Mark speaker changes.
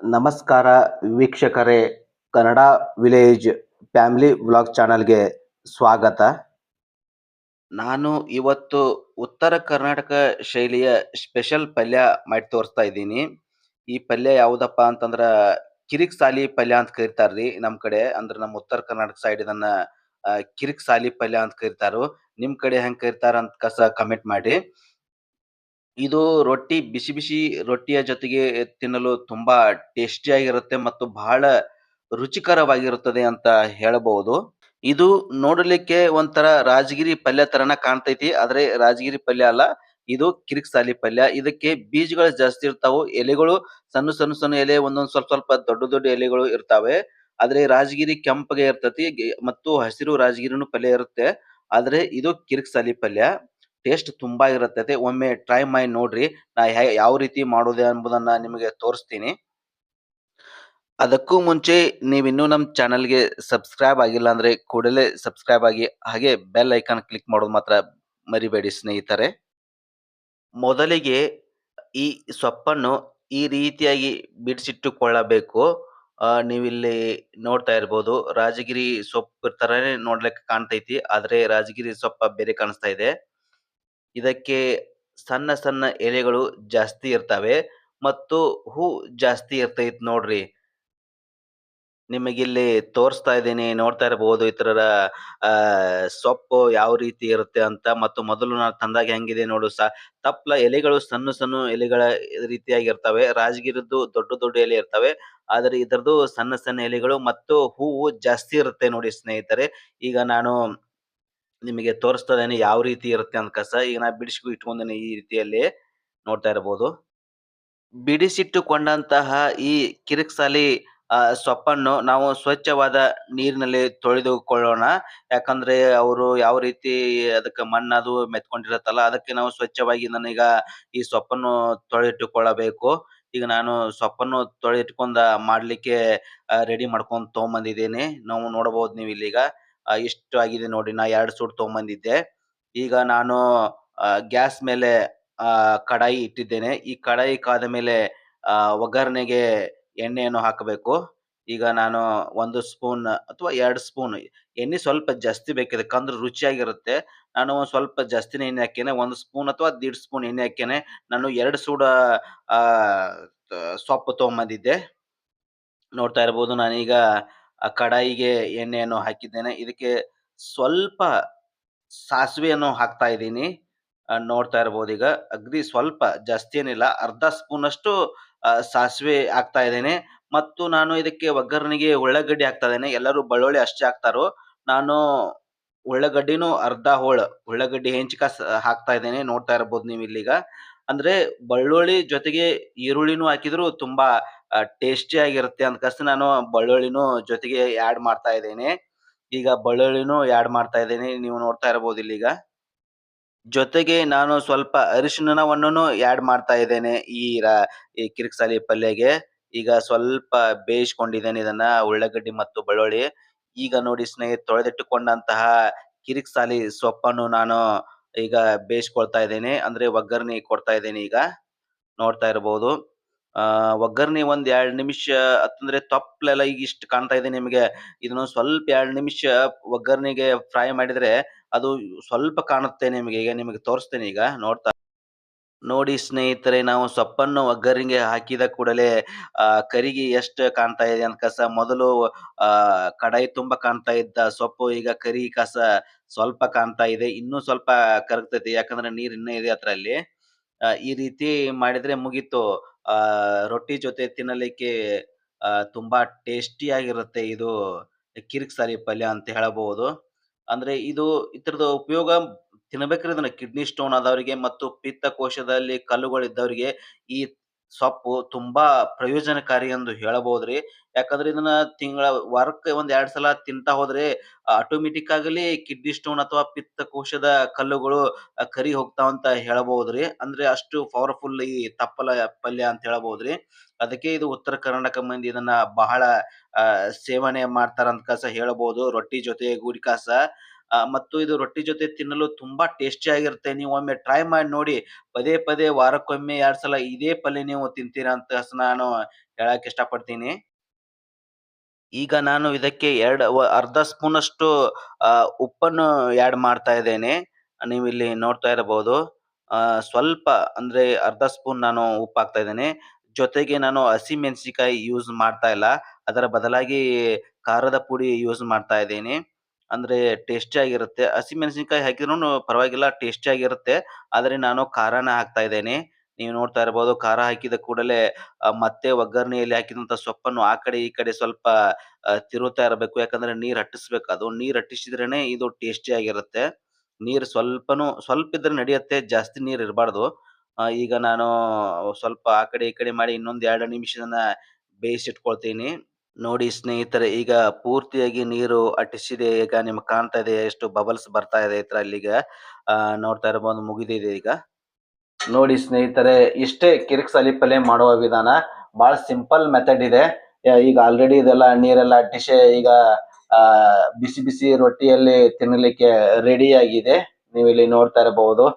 Speaker 1: ನಮಸ್ಕಾರ ವೀಕ್ಷಕರೇ, Kannada village family vlog ಚಾನಲ್ಗೆ ಸ್ವಾಗತ. ನಾನು ಇವತ್ತು ಉತ್ತರ ಕರ್ನಾಟಕ ಶೈಲಿಯ ಸ್ಪೆಷಲ್ ಪಲ್ಯ ಮಾಡಿ ತೋರಿಸ್ತಾ ಇದ್ದೀನಿ. ಈ ಪಲ್ಯ ಯಾವುದಪ್ಪ ಅಂತಂದ್ರ ಕಿರಿಕ್ ಸಾಲಿ ಪಲ್ಯ ಅಂತ ಕರಿತಾರ್ರಿ ನಮ್ ಕಡೆ. ಅಂದ್ರೆ ನಮ್ಮ ಉತ್ತರ ಕರ್ನಾಟಕ ಸೈಡ್ ಇದನ್ನ ಕಿರಿಕ್ ಸಾಲಿ ಪಲ್ಯ ಅಂತ ಕರೀತಾರೋ. ನಿಮ್ ಕಡೆ ಹೆಂಗ್ ಕರಿತಾರ ಅಂತ ಕಸ ಕಮೆಂಟ್ ಮಾಡಿ. ಇದು ರೊಟ್ಟಿ ಬಿಸಿ ಬಿಸಿ ರೊಟ್ಟಿಯ ಜೊತೆಗೆ ತಿನ್ನಲು ತುಂಬಾ ಟೇಸ್ಟಿ ಆಗಿರುತ್ತೆ ಮತ್ತು ಬಹಳ ರುಚಿಕರವಾಗಿರುತ್ತದೆ ಅಂತ ಹೇಳಬಹುದು. ಇದು ನೋಡಲಿಕ್ಕೆ ಒಂಥರ ರಾಜಗಿರಿ ಪಲ್ಯ ತರನ ಕಾಣ್ತೈತಿ, ಆದ್ರೆ ರಾಜಗಿರಿ ಪಲ್ಯ ಅಲ್ಲ, ಇದು ಕಿರಿಕ್ ಸಾಲಿ ಪಲ್ಯ. ಇದಕ್ಕೆ ಬೀಜಗಳು ಜಾಸ್ತಿ ಇರ್ತಾವು, ಎಲೆಗಳು ಸಣ್ಣ ಸಣ್ಣ ಸಣ್ಣ ಎಲೆ, ಒಂದೊಂದ್ ಸ್ವಲ್ಪ ಸ್ವಲ್ಪ ದೊಡ್ಡ ದೊಡ್ಡ ಎಲೆಗಳು ಇರ್ತಾವೆ. ಆದ್ರೆ ರಾಜಗಿರಿ ಕೆಂಪಗೆ ಇರ್ತತಿ, ಮತ್ತು ಹಸಿರು ರಾಜಗಿರಿನೂ ಪಲ್ಯ ಇರುತ್ತೆ, ಆದ್ರೆ ಇದು ಕಿರಿಕ್ ಸಾಲಿ ಪಲ್ಯ. ಟೇಸ್ಟ್ ತುಂಬಾ ಇರುತ್ತದೆ ಒಮ್ಮೆ ಟ್ರೈ ಮಾಡಿ ನೋಡ್ರಿ. ನಾ ಯಾವ ರೀತಿ ಮಾಡೋದು ಎಂಬುದನ್ನ ನಿಮಗೆ ತೋರಿಸ್ತೀನಿ. ಅದಕ್ಕೂ ಮುಂಚೆ ನೀವು ಇನ್ನೂ ನಮ್ಮ ಚಾನಲ್ಗೆ ಸಬ್ಸ್ಕ್ರೈಬ್ ಆಗಿಲ್ಲ ಅಂದ್ರೆ ಕೂಡಲೇ ಸಬ್ಸ್ಕ್ರೈಬ್ ಆಗಿ, ಹಾಗೆ ಬೆಲ್ ಐಕಾನ್ ಕ್ಲಿಕ್ ಮಾಡೋದು ಮಾತ್ರ ಮರಿಬೇಡಿ ಸ್ನೇಹಿತರೆ. ಮೊದಲಿಗೆ ಈ ಸೊಪ್ಪನ್ನು ಈ ರೀತಿಯಾಗಿ ಬಿಡಿಸಿಟ್ಟುಕೊಳ್ಳಬೇಕು. ನೀವಿಲ್ಲಿ ನೋಡ್ತಾ ಇರ್ಬೋದು, ರಾಜಗಿರಿ ಸೊಪ್ಪು ತರನೇ ನೋಡ್ಲಿಕ್ಕೆ ಕಾಣ್ತೈತಿ, ಆದ್ರೆ ರಾಜಗಿರಿ ಸೊಪ್ಪ ಬೇರೆ ಕಾಣಿಸ್ತಾ ಇದೆ. ಇದಕ್ಕೆ ಸಣ್ಣ ಸಣ್ಣ ಎಲೆಗಳು ಜಾಸ್ತಿ ಇರ್ತವೆ ಮತ್ತು ಹೂ ಜಾಸ್ತಿ ಇರ್ತೈತ್ ನೋಡ್ರಿ. ನಿಮಗಿಲ್ಲಿ ತೋರಿಸ್ತಾ ಇದ್ದೀನಿ, ನೋಡ್ತಾ ಇರಬಹುದು ಇತರ ಆ, ಸೊಪ್ಪು ಯಾವ ರೀತಿ ಇರುತ್ತೆ ಅಂತ ಮತ್ತು ಮೊದಲು ನಾನು ತಂದಾಗ ಹೆಂಗಿದೆ ನೋಡು ಸ ತಪ್ಪಲ ಎಲೆಗಳು ಸಣ್ಣ ಸಣ್ಣ ಎಲೆಗಳ ರೀತಿಯಾಗಿ ಇರ್ತವೆ ರಾಜಗಿರದ್ದು ದೊಡ್ಡ ದೊಡ್ಡ ಎಲೆ ಇರ್ತವೆ, ಆದರೆ ಇದರದ್ದು ಸಣ್ಣ ಸಣ್ಣ ಎಲೆಗಳು ಮತ್ತು ಹೂವು ಜಾಸ್ತಿ ಇರುತ್ತೆ ನೋಡಿ ಸ್ನೇಹಿತರೆ. ಈಗ ನಾನು ನಿಮಗೆ ತೋರಿಸ್ತಾ ಇದ್ದೇನೆ ಯಾವ ರೀತಿ ಇರುತ್ತೆ ಅಂತ ಕಸ. ಈಗ ನಾ ಬಿಡಿಸಿಗೂ ಇಟ್ಕೊಂಡೇನೆ ಈ ರೀತಿಯಲ್ಲಿ ನೋಡ್ತಾ ಇರಬಹುದು ಬಿಡಿಸಿಟ್ಟುಕೊಂಡಂತಹ ಈ ಕಿರಿಕ್ಸಾಲಿ ಸೊಪ್ಪನ್ನು ನಾವು ಸ್ವಚ್ಛವಾದ ನೀರಿನಲ್ಲಿ ತೊಳೆದುಕೊಳ್ಳೋಣ. ಯಾಕಂದ್ರೆ ಅವರು ಯಾವ ರೀತಿ ಅದಕ್ಕೆ ಮಣ್ಣದು ಮೆತ್ಕೊಂಡಿರತ್ತಲ್ಲ, ಅದಕ್ಕೆ ನಾವು ಸ್ವಚ್ಛವಾಗಿ ಇದನ್ನೀಗ ಈ ಸೊಪ್ಪನ್ನು ತೊಳೆದಿಟ್ಟುಕೊಳ್ಳಬೇಕು. ಈಗ ನಾನು ಸೊಪ್ಪನ್ನು ತೊಳೆದಿಟ್ಕೊಂಡ ಮಾಡ್ಲಿಕ್ಕೆ ರೆಡಿ ಮಾಡ್ಕೊಂಡು ತಗೊಂಬಂದಿದ್ದೇನೆ. ನಾವು ನೋಡಬಹುದು ನೀವು ಇಲ್ಲೀಗ ಆ, ಇಷ್ಟು ಆಗಿದೆ ನೋಡಿ ನಾ ಎರಡು ಸೂಟ್ ತಗೊಂಬಂದಿದ್ದೆ. ಈಗ ನಾನು ಗ್ಯಾಸ್ ಮೇಲೆ ಕಡಾಯಿ ಇಟ್ಟಿದ್ದೇನೆ. ಈ ಕಡಾಯಿ ಕಾದ ಮೇಲೆ ಒಗ್ಗರಣೆಗೆ ಎಣ್ಣೆಯನ್ನು ಹಾಕಬೇಕು. ಈಗ ನಾನು ಒಂದು ಸ್ಪೂನ್ ಅಥವಾ ಎರಡು ಸ್ಪೂನ್ ಎಣ್ಣೆ ಸ್ವಲ್ಪ ಜಾಸ್ತಿ ಬೇಕಿದೆ ಇದಕ್ಕಂದ್ರೆ ರುಚಿಯಾಗಿರುತ್ತೆ. ನಾನು ಒಂದ್ ಸ್ವಲ್ಪ ಜಾಸ್ತಿನೇ ಎಣ್ಣೆ ಹಾಕೇನೆ ಒಂದು ಸ್ಪೂನ್ ಅಥವಾ ದೀಡ್ ಸ್ಪೂನ್ ಎಣ್ಣೆ ಹಾಕೇನೆ ನಾನು ಎರಡು ಸೂಡ ಸೊಪ್ಪು ತಗೊಂಬಂದಿದ್ದೆ. ನೋಡ್ತಾ ಇರ್ಬೋದು ನಾನೀಗ ಆ ಕಡಾಯಿಗೆ ಎಣ್ಣೆಯನ್ನು ಹಾಕಿದ್ದೇನೆ. ಇದಕ್ಕೆ ಸ್ವಲ್ಪ ಸಾಸಿವೆಯನ್ನು ಹಾಕ್ತಾ ಇದ್ದೀನಿ. ನೋಡ್ತಾ ಇರ್ಬೋದು ಈಗ. ಅಗ್ದಿ ಸ್ವಲ್ಪ ಜಾಸ್ತಿ ಏನಿಲ್ಲ. ಅರ್ಧ ಸ್ಪೂನ್ ಅಷ್ಟು ಆ, ಸಾಸಿವೆ ಹಾಕ್ತಾ ಇದ್ದೇನೆ. ಮತ್ತು ನಾನು ಇದಕ್ಕೆ ಒಗ್ಗರಣೆಗೆ ಉಳ್ಳಾಗಡ್ಡಿ ಹಾಕ್ತಾ ಇದ್ದೇನೆ. ಎಲ್ಲರೂ ಬೆಳ್ಳುಳ್ಳಿ ಅಷ್ಟೇ ಹಾಕ್ತಾರೋ. ನಾನು ಉಳ್ಳಾಗಡ್ಡಿನೂ ಅರ್ಧ ಹೋಳು. ಉಳ್ಳಾಗಡ್ಡಿ ಹೆಂಚಿಕ ಹಾಕ್ತಾ ಇದ್ದೇನೆ. ನೋಡ್ತಾ ಇರ್ಬೋದು ನೀವು ಇಲ್ಲಿಗ ಅಂದ್ರೆ ಬೆಳ್ಳುಳ್ಳಿ ಜೊತೆಗೆ ಈರುಳ್ಳಿನೂ ಹಾಕಿದ್ರು ತುಂಬಾ ಟೇಸ್ಟಿ ಆಗಿರುತ್ತೆ ಅಂತ ನಾನು ಬೆಳ್ಳುಳ್ಳಿನೂ ಜೊತೆಗೆ ಆಡ್ ಮಾಡ್ತಾ ಇದ್ದೇನೆ. ಈಗ ಬೆಳ್ಳುಳ್ಳಿನೂ ಆಡ್ ಮಾಡ್ತಾ ಇದ್ದೇನೆ. ನೀವು ನೋಡ್ತಾ ಇರಬಹುದು ಇಲ್ಲಿಗ ಜೊತೆಗೆ ನಾನು ಸ್ವಲ್ಪ ಅರಿಶಿಣವನ್ನು ಆಡ್ ಮಾಡ್ತಾ ಇದ್ದೇನೆ ಈ ಈ ಕಿರಿಕ್ಸಾಲಿ ಪಲ್ಯಗೆ. ಈಗ ಸ್ವಲ್ಪ ಬೇಯಿಸ್ಕೊಂಡಿದ್ದೇನೆ ಇದನ್ನ, ಉಳ್ಳಾಗಡ್ಡಿ ಮತ್ತು ಬೆಳ್ಳುಳ್ಳಿ. ಈಗ ನೋಡಿ ಸ್ನೇಹಿತ ತೊಳೆದಿಟ್ಟುಕೊಂಡಂತಹ ಕಿರಿಕ್ಸಾಲಿ ಸೊಪ್ಪನ್ನು ನಾನು ಈಗ ಬೇಯಿಸ್ಕೊಳ್ತಾ ಇದ್ದೇನೆ. ಅಂದ್ರೆ ಒಗ್ಗರಣೆ ಕೊಡ್ತಾ ಇದ್ದೇನೆ ಈಗ. ನೋಡ್ತಾ ಇರಬಹುದು ಆ, ಒಗ್ಗರಣೆ ಒಂದ್ ಎರಡ್ ನಿಮಿಷ, ಅಂತಂದ್ರೆ ತಪ್ಪಲೆಲ್ಲ ಈಗ ಇಷ್ಟು ಕಾಣ್ತಾ ಇದೆ ನಿಮಗೆ. ಇದನ್ನ ಸ್ವಲ್ಪ ಎರಡ್ ನಿಮಿಷ ಒಗ್ಗರಣೆಗೆ ಫ್ರೈ ಮಾಡಿದ್ರೆ ಅದು ಸ್ವಲ್ಪ ಕಾಣುತ್ತೆ ನಿಮಗೆ. ಈಗ ನಿಮಗೆ ತೋರಿಸ್ತೇನೆ ಈಗ, ನೋಡ್ತಾ. ನೋಡಿ ಸ್ನೇಹಿತರೆ, ನಾವು ಸೊಪ್ಪನ್ನು ಒಗ್ಗರಣೆಗೆ ಹಾಕಿದ ಕೂಡಲೇ ಕರಿಗೆ ಎಷ್ಟು ಕಾಣ್ತಾ ಇದೆ ಅಂತ ಕಸ. ಮೊದಲು, ಆ, ಕಡಾಯಿ ತುಂಬಾ ಕಾಣ್ತಾ ಇದ್ದ ಸೊಪ್ಪು, ಈಗ ಕರಿ ಕಸ ಸ್ವಲ್ಪ ಕಾಣ್ತಾ ಇದೆ. ಇನ್ನೂ ಸ್ವಲ್ಪ ಕರಗ್ತೈತಿ, ಯಾಕಂದ್ರೆ ನೀರ್ ಇನ್ನೂ ಇದೆ ಅದ್ರಲ್ಲಿ. ಈ ರೀತಿ ಮಾಡಿದ್ರೆ ಮುಗೀತು. ಆ, ರೊಟ್ಟಿ ಜೊತೆ ತಿನ್ನಲಿಕ್ಕೆ, ಆ, ತುಂಬಾ ಟೇಸ್ಟಿ ಆಗಿರುತ್ತೆ ಇದು ಕಿರಿಕ್ ಸಾರಿ ಪಲ್ಯ ಅಂತ ಹೇಳಬಹುದು. ಅಂದ್ರೆ ಇದು ಇದ್ರದ್ದು ಉಪಯೋಗ ತಿನ್ಬೇಕ್ರಿ ಇದನ್ನ ಕಿಡ್ನಿ ಸ್ಟೋನ್ ಆದವರಿಗೆ ಮತ್ತು ಪಿತ್ತಕೋಶದಲ್ಲಿ ಕಲ್ಲುಗಳಿದ್ದವರಿಗೆ ಈ ಸೊಪ್ಪು ತುಂಬಾ ಪ್ರಯೋಜನಕಾರಿ ಎಂದು ಹೇಳಬಹುದ್ರಿ. ಯಾಕಂದ್ರೆ ಇದನ್ನ ತಿಂಗಳ ವಾರಕ್ಕೆ ಒಂದ್ ಎರಡ್ ಸಲ ತಿಂತಾ ಹೋದ್ರೆ ಆಟೋಮೆಟಿಕ್ ಆಗಲಿ ಕಿಡ್ನಿ ಸ್ಟೋನ್ ಅಥವಾ ಪಿತ್ತಕೋಶದ ಕಲ್ಲುಗಳು ಕರಿ ಹೋಗ್ತಾವ ಅಂತ ಹೇಳಬಹುದ್ರಿ. ಅಂದ್ರೆ ಅಷ್ಟು ಪವರ್ಫುಲ್ ಈ ತಪ್ಪಲ ಪಲ್ಯ ಅಂತ ಹೇಳಬಹುದ್ರಿ. ಅದಕ್ಕೆ ಇದು ಉತ್ತರ ಕರ್ನಾಟಕ ಮಂದಿ ಇದನ್ನ ಬಹಳ ಸೇವನೆ ಮಾಡ್ತಾರ ಅಂತ ಕಸ ಹೇಳಬಹುದು. ರೊಟ್ಟಿ ಜೊತೆ ಗೂಡಿ ಕಾಸ. ಆ, ಮತ್ತು ಇದು ರೊಟ್ಟಿ ಜೊತೆ ತಿನ್ನಲು ತುಂಬಾ ಟೇಸ್ಟಿ ಆಗಿರುತ್ತೆ ನೀವು ಒಮ್ಮೆ ಟ್ರೈ ಮಾಡಿ ನೋಡಿ, ಪದೇ ಪದೇ ವಾರಕ್ಕೊಮ್ಮೆ ಎರಡ್ ಸಲ ಇದೇ ಪಲ್ಯ ನೀವು ತಿಂತೀರಾ ಅಂತ ನಾನು ಹೇಳಕ್ ಇಷ್ಟಪಡ್ತೀನಿ. ಈಗ ನಾನು ಇದಕ್ಕೆ ಎರಡ್ ಅರ್ಧ ಸ್ಪೂನಷ್ಟು ಅ ಉಪ್ಪನ್ನು ಆಡ್ ಮಾಡ್ತಾ ಇದ್ದೇನೆ. ನೀವಿಲ್ಲಿ ನೋಡ್ತಾ ಇರಬಹುದು. ಸ್ವಲ್ಪ ಅಂದ್ರೆ ಅರ್ಧ ಸ್ಪೂನ್ ನಾನು ಉಪ್ಪು ಹಾಕ್ತಾ ಇದ್ದೇನೆ. ಜೊತೆಗೆ ನಾನು ಹಸಿಮೆಣಸಿನಕಾಯಿ ಯೂಸ್ ಮಾಡ್ತಾ ಇಲ್ಲ. ಅದರ ಬದಲಾಗಿ ಖಾರದ ಪುಡಿ ಯೂಸ್ ಮಾಡ್ತಾ ಇದ್ದೀನಿ. ಅಂದ್ರೆ ಟೇಸ್ಟಿ ಆಗಿರುತ್ತೆ. ಹಸಿಮೆಣಸಿನಕಾಯಿ ಹಾಕಿದ್ರು ಪರವಾಗಿಲ್ಲ, ಟೇಸ್ಟಿ ಆಗಿರುತ್ತೆ. ಆದ್ರೆ ನಾನು ಖಾರನ ಹಾಕ್ತಾ ಇದ್ದೇನೆ. ನೀವು ನೋಡ್ತಾ ಇರಬಹುದು ಖಾರ ಹಾಕಿದ ಕೂಡಲೇ ಮತ್ತೆ ಒಗ್ಗರಣೆಯಲ್ಲಿ ಹಾಕಿದಂತ ಸೊಪ್ಪನ್ನು ಆ ಕಡೆ ಈ ಕಡೆ ಸ್ವಲ್ಪ ತಿರುತ್ತಾ ಇರಬೇಕು. ಯಾಕಂದ್ರೆ ನೀರ್ ಹಟ್ಟಿಸ್ಬೇಕು ಅದು. ನೀರ್ ಹಟ್ಟಿಸಿದ್ರೇನೆ ಇದು ಟೇಸ್ಟಿ ಆಗಿರುತ್ತೆ. ನೀರ್ ಸ್ವಲ್ಪನು, ಸ್ವಲ್ಪ ಇದ್ರೆ ನಡೆಯುತ್ತೆ, ಜಾಸ್ತಿ ನೀರ್ ಇರಬಾರ್ದು. ಈಗ ನಾನು ಸ್ವಲ್ಪ ಆ ಕಡೆ ಈ ಕಡೆ ಮಾಡಿ ಇನ್ನೊಂದ್ 2 ನಿಮಿಷನ ಬೇಯಿಸಿಟ್ಕೊಳ್ತೀನಿ. ನೋಡಿ ಸ್ನೇಹಿತರೆ, ಈಗ ಪೂರ್ತಿಯಾಗಿ ನೀರು ಅಟ್ಟಿಸಿದೆ. ಈಗ ನಿಮ್ಗೆ ಕಾಣ್ತಾ ಇದೆ, ಎಷ್ಟು ಬಬಲ್ಸ್ ಬರ್ತಾ ಇದೆ ಇತರ ಆ, ನೋಡ್ತಾ ಇರಬಹುದು ಮುಗಿದಿದೆ ಈಗ. ನೋಡಿ ಸ್ನೇಹಿತರೆ, ಇಷ್ಟೇ ಕಿರಿಕ್ಸಾಲಿ ಪಲ್ಯ ಮಾಡುವ ವಿಧಾನ. ಬಹಳ ಸಿಂಪಲ್ ಮೆಥಡ್ ಇದೆ. ಈಗ ಆಲ್ರೆಡಿ ಇದೆಲ್ಲ ನೀರೆಲ್ಲ ಅಟ್ಟಿಸಿ, ಈಗ ಬಿಸಿ ಬಿಸಿ ರೊಟ್ಟಿಯಲ್ಲಿ ತಿನ್ನಲಿಕ್ಕೆ ರೆಡಿ ಆಗಿದೆ. ನೀವಿಲ್ಲಿ ನೋಡ್ತಾ ಇರಬಹುದು.